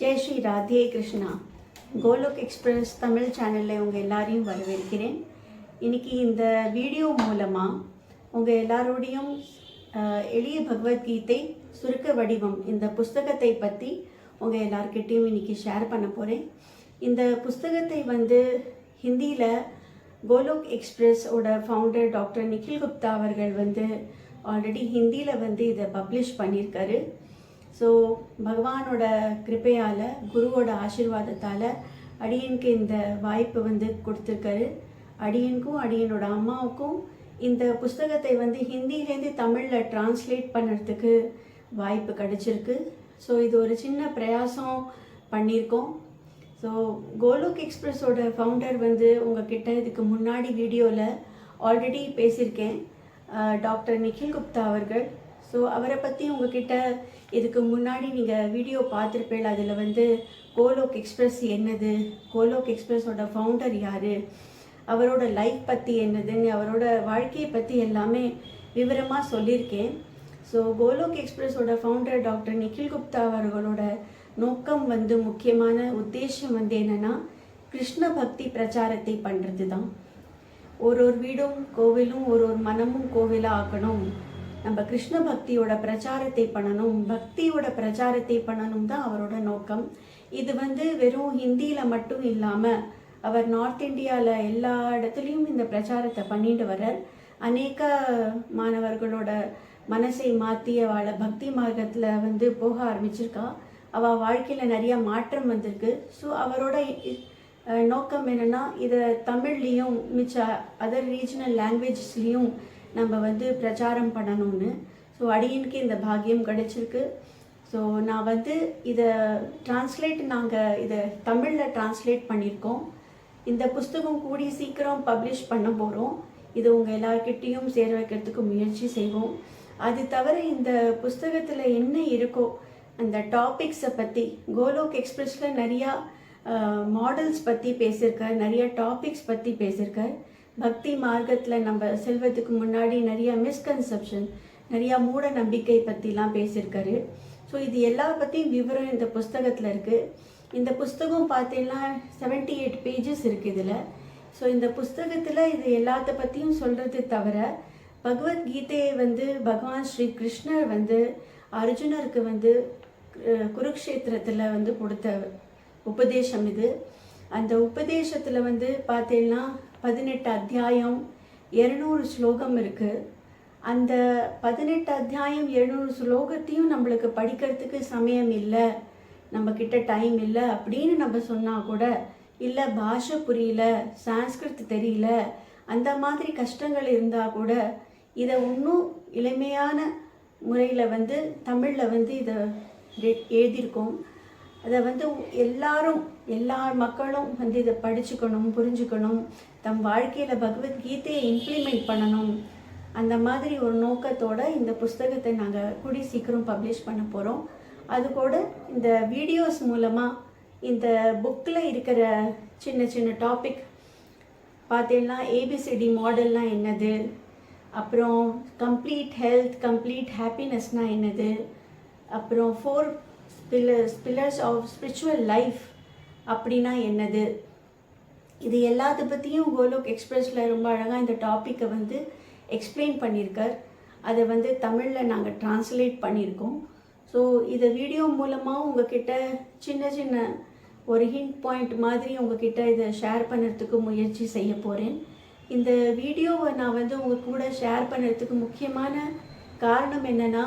Jai Shri Radhe Krishna Golok express Tamil சேனலில் உங்கள் எல்லாரையும் வரவேற்கிறேன். இன்னைக்கு இந்த வீடியோ மூலமாக உங்கள் எல்லாரோடையும் எளிய பகவத்கீதை சுருக்க வடிவம் இந்த புஸ்தகத்தை பற்றி உங்கள் எல்லார்கிட்டேயும் இன்றைக்கி ஷேர் பண்ண போகிறேன் இந்த புஸ்தகத்தை வந்து ஹிந்தியில் கோலோக் எக்ஸ்பிரஸோட ஃபவுண்டர் டாக்டர் நிখিல் குப்தா அவர்கள் வந்து ஆல்ரெடி ஹிந்தியில் வந்து இதை பப்ளிஷ் பண்ணியிருக்காரு. ஸோ பகவானோட கிருபையால் குருவோட ஆசிர்வாதத்தால் அடியனுக்கு இந்த வாய்ப்பு வந்து கொடுத்துருக்காரு. அடியனுக்கும் அடியனோட அம்மாவுக்கும் இந்த புஸ்தகத்தை வந்து ஹிந்திலேருந்து தமிழில் டிரான்ஸ்லேட் பண்ணுறதுக்கு வாய்ப்பு கிடைச்சிருக்கு. ஸோ இது ஒரு சின்ன பிரயாசம் பண்ணியிருக்கோம். ஸோ கோலோக் எக்ஸ்பிரஸோட ஃபவுண்டர் வந்து உங்ககிட்ட இதுக்கு முன்னாடி வீடியோவில் ஆல்ரெடி பேசியிருக்கேன். டாக்டர் நிখিல் குப்தா அவர்கள். ஸோ அவரை பற்றி உங்ககிட்ட இதுக்கு முன்னாடி நீங்கள் வீடியோ பார்த்துருப்பேன் அதில் வந்து கோலோக் எக்ஸ்பிரஸ் என்னது? கோலோக் எக்ஸ்பிரஸோட ஃபவுண்டர் யார்? அவரோட லைஃப் பற்றி என்னதுன்னு அவரோட வாழ்க்கையை பற்றி எல்லாமே விவரமாக சொல்லியிருக்கேன். ஸோ கோலோக் எக்ஸ்பிரஸோட ஃபவுண்டர் டாக்டர் நிக்கில் குப்தா அவர்களோட நோக்கம் வந்து முக்கியமான உத்தேசம் வந்து என்னென்னா கிருஷ்ண பக்தி பிரச்சாரத்தை பண்ணுறது தான் ஒரு ஒரு வீடும் கோவிலும் ஒரு ஒரு மனமும் கோவிலாக ஆக்கணும். நம்ம கிருஷ்ண பக்தியோட பிரச்சாரத்தை பண்ணணும் பக்தியோட பிரச்சாரத்தை பண்ணணும் தான் அவரோட நோக்கம். இது வந்து வெறும் ஹிந்தியில் மட்டும் இல்லாமல் அவர் நார்த் இந்தியாவில் எல்லா இடத்துலையும் இந்த பிரச்சாரத்தை பண்ணிட்டு வர்றார். அநேக மாணவர்களோட மனசை மாற்றி அவளை பக்தி மார்க்கத்தில் வந்து போக ஆரம்பிச்சிருக்கா. அவள் வாழ்க்கையில் நிறைய மாற்றம் வந்திருக்கு. ஸோ அவரோட நோக்கம் என்னென்னா இதை தமிழ்லேயும் மிச்ச அதர் ரீஜனல் லாங்குவேஜஸ்லேயும் நம்ம வந்து பிரச்சாரம் பண்ணணும்னு. ஸோ அடியனுக்கு இந்த பாக்கியம் கிடைச்சிருக்கு. ஸோ நான் வந்து இதை டிரான்ஸ்லேட் நாங்கள் இதை தமிழில் டிரான்ஸ்லேட் பண்ணியிருக்கோம் இந்த புஸ்தகம் கூடி சீக்கிரம் பப்ளிஷ் பண்ண போகிறோம் இது உங்கள் எல்லார்கிட்டேயும் சேர வைக்கிறதுக்கு முயற்சி செய்வோம். அது தவிர இந்த புஸ்தகத்தில் என்ன இருக்கோ அந்த டாபிக்ஸை பற்றி கோலோக் எக்ஸ்பிரஸில் நிறையா மாடல்ஸ் பற்றி பேசியிருக்கார் நிறைய டாபிக்ஸ் பற்றி பேசியிருக்கார் பக்தி மார்க்கத்தில் நம்ம செல்வத்துக்கு முன்னாடி நிறைய மிஸ்கன்செப்ஷன் நிறையா மூட நம்பிக்கை பற்றிலாம் பேசியிருக்காரு ஸோ இது எல்லா பற்றியும் விவரம் இந்த புஸ்தகத்தில் இருக்குது இந்த புஸ்தகம் பார்த்தீங்கன்னா செவன்ட்டி எயிட் பேஜஸ் இருக்குது இதில். ஸோ இந்த புஸ்தகத்தில் இது எல்லாத்த பற்றியும் சொல்கிறது தவிர பகவத்கீதையை வந்து பகவான் ஸ்ரீ கிருஷ்ணர் வந்து அர்ஜுனருக்கு வந்து குருக்ஷேத்திரத்தில் வந்து கொடுத்த உபதேசம் இது. அந்த உபதேசத்தில் வந்து பார்த்தீங்கன்னா பதினெட்டு அத்தியாயம் இரநூறு ஸ்லோகம் இருக்குது அந்த பதினெட்டு அத்தியாயம் எழுநூறு ஸ்லோகத்தையும் நம்மளுக்கு படிக்கிறதுக்கு சமயம் இல்லை. நம்மக்கிட்ட டைம் இல்லை அப்படின்னு நம்ம சொன்னால் கூட இல்லை பாஷை புரியல சான்ஸ்கிருத் தெரியல அந்த மாதிரி கஷ்டங்கள் இருந்தால் கூட இதை இன்னும் இளமையான முறையில் வந்து தமிழில் வந்து இதை எழுதியிருக்கோம். அதை வந்து எல்லாரும் எல்லா மக்களும் வந்து இதை படிச்சுக்கணும் புரிஞ்சுக்கணும். தம் வாழ்க்கையில் பகவத்கீதையை இம்ப்ளிமெண்ட் பண்ணணும். அந்த மாதிரி ஒரு நோக்கத்தோட இந்த புஸ்தகத்தை நாங்கள் கூடி சீக்கிரம் பப்ளிஷ் பண்ண போகிறோம் அது கூட இந்த வீடியோஸ் மூலமாக இந்த புக்கில் இருக்கிற சின்ன சின்ன டாபிக் பார்த்தீங்கன்னா ஏபிசிடி மாடல்னால் என்னது? அப்புறம் கம்ப்ளீட் ஹெல்த் கம்ப்ளீட் ஹாப்பினஸ்னால் என்னது? அப்புறம் four pillars pillars of spiritual life அப்படின்னா என்னது? இது எல்லாத்த பற்றியும் கோலோக் எக்ஸ்பிரஸில் ரொம்ப அழகாக இந்த டாப்பிக்கை வந்து எக்ஸ்பிளைன் பண்ணியிருக்கார். அதை வந்து தமிழில் நாங்கள் டிரான்ஸ்லேட் பண்ணியிருக்கோம். ஸோ இதை வீடியோ மூலமாக உங்ககிட்ட சின்ன சின்ன ஒரு ஹிண்ட் பாயிண்ட் மாதிரி உங்ககிட்ட இதை ஷேர் பண்ணுறதுக்கு முயற்சி செய்ய போகிறேன் இந்த வீடியோவை நான் வந்து உங்கள் கூட ஷேர் பண்ணுறதுக்கு முக்கியமான காரணம் என்னென்னா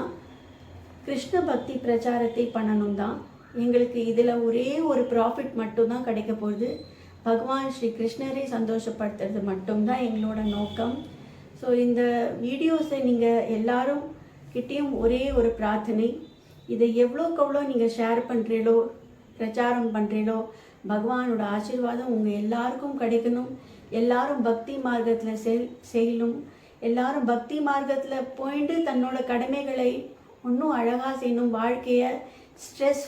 கிருஷ்ண பக்தி பிரச்சாரத்தை பண்ணணும் தான். எங்களுக்கு இதில் ஒரே ஒரு ப்ராஃபிட் மட்டும்தான் கிடைக்க போகுது. பகவான் ஸ்ரீ கிருஷ்ணரை சந்தோஷப்படுத்துறது மட்டும்தான் எங்களோட நோக்கம். ஸோ இந்த வீடியோஸை நீங்கள் எல்லாரும் கிட்டேயும் ஒரே ஒரு பிரார்த்தனை. இதை எவ்வளோக்கு எவ்வளோ நீங்கள் ஷேர் பண்ணுறீங்களோ பிரச்சாரம் பண்ணுறீங்களோ பகவானோட ஆசீர்வாதம் உங்கள் எல்லாருக்கும் கிடைக்கணும். எல்லாரும் பக்தி மார்க்கத்தில் செல் செய்யணும் எல்லாரும் பக்தி மார்க்கத்தில் போயிட்டு தன்னோட கடமைகளை இன்னும் அழகாக செய்யணும். வாழ்க்கையை ஸ்ட்ரெஸ்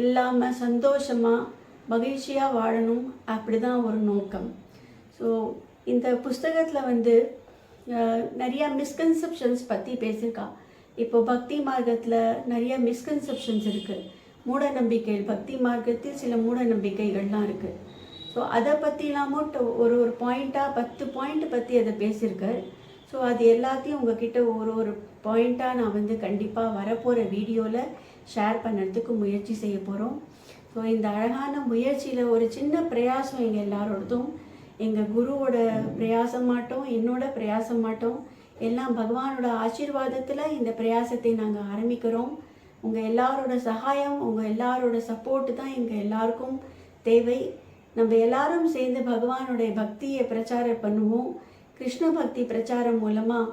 இல்லாமல் சந்தோஷமாக மகிழ்ச்சியாக வாழணும். அப்படி தான் ஒரு நோக்கம். ஸோ இந்த புஸ்தகத்தில் வந்து நிறையா மிஸ்கன்செப்ஷன்ஸ் பற்றி பேசியிருக்கா. இப்போ பக்தி மார்க்கத்தில் நிறைய மிஸ்கன்செப்ஷன்ஸ் இருக்குது மூட நம்பிக்கைகள் பக்தி மார்க்கத்தில் சில மூட நம்பிக்கைகள்லாம் இருக்குது ஸோ அதை பற்றிலாமும் ஒரு ஒரு பாயிண்ட்டாக பத்து பாயிண்ட் பற்றி அதை பேசியிருக்கார். ஸோ அது எல்லாத்தையும் உங்ககிட்ட ஒரு ஒரு பாயிண்ட்டாக நான் வந்து கண்டிப்பாக வரப்போகிற வீடியோவில் ஷேர் பண்ணுறதுக்கு முயற்சி செய்ய போகிறோம் ஸோ இந்த அழகான முயற்சியில் ஒரு சின்ன பிரயாசம் எங்கள் எல்லாரோடதும் எங்கள் குருவோட பிரயாசம் மாட்டோம் என்னோட பிரயாசம் மாட்டோம். எல்லாம் பகவானோட ஆசீர்வாதத்தில் இந்த பிரயாசத்தை நாங்கள் ஆரம்பிக்கிறோம். உங்கள் எல்லாரோட சகாயம் உங்கள் எல்லாரோட சப்போர்ட்டு தான் எங்கள் எல்லாருக்கும் தேவை. நம்ம எல்லாரும் சேர்ந்து பகவானுடைய பக்தியை பிரச்சாரம் பண்ணுவோம். கிருஷ்ண பக்தி பிரச்சாரம் மூலமாக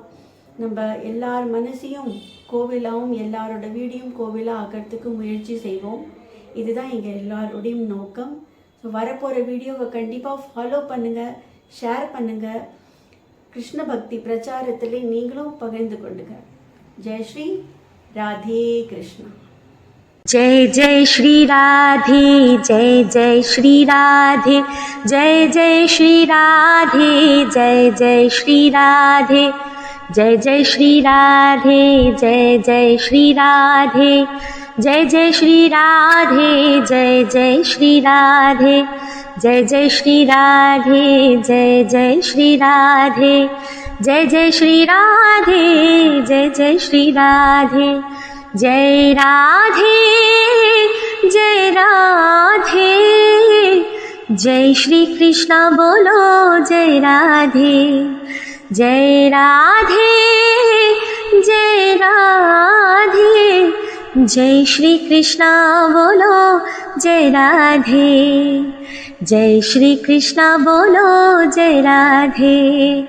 நம்ம எல்லார் மனசையும் கோவிலாகவும் எல்லாரோட வீடியும் கோவிலாக ஆக்கிறதுக்கு முயற்சி செய்வோம். இதுதான் எங்கள் எல்லாரோடையும் நோக்கம். ஸோ வரப்போகிற வீடியோவை கண்டிப்பாக ஃபாலோ பண்ணுங்கள் ஷேர் பண்ணுங்கள் கிருஷ்ண பக்தி பிரச்சாரத்தில் நீங்களும் பகிர்ந்து கொண்டுங்க ஜெய் ஸ்ரீ ராதே கிருஷ்ணா. जय जय श्री राधे जय जय श्री राधे जय जय श्री राधे जय जय श्री राधे जय जय श्री राधे जय जय श्री राधे जय जय श्री राधे जय जय श्री राधे जय जय श्री राधे जय जय श्री राधे जय जय श्री राधे जय जय श्री राधे जय राधे जय राधे। जय श्री कृष्ण बोलो जय राधे। जय राधे जय राधे। जय श्री कृष्ण बोलो जय राधे। जय श्री कृष्ण बोलो जय राधे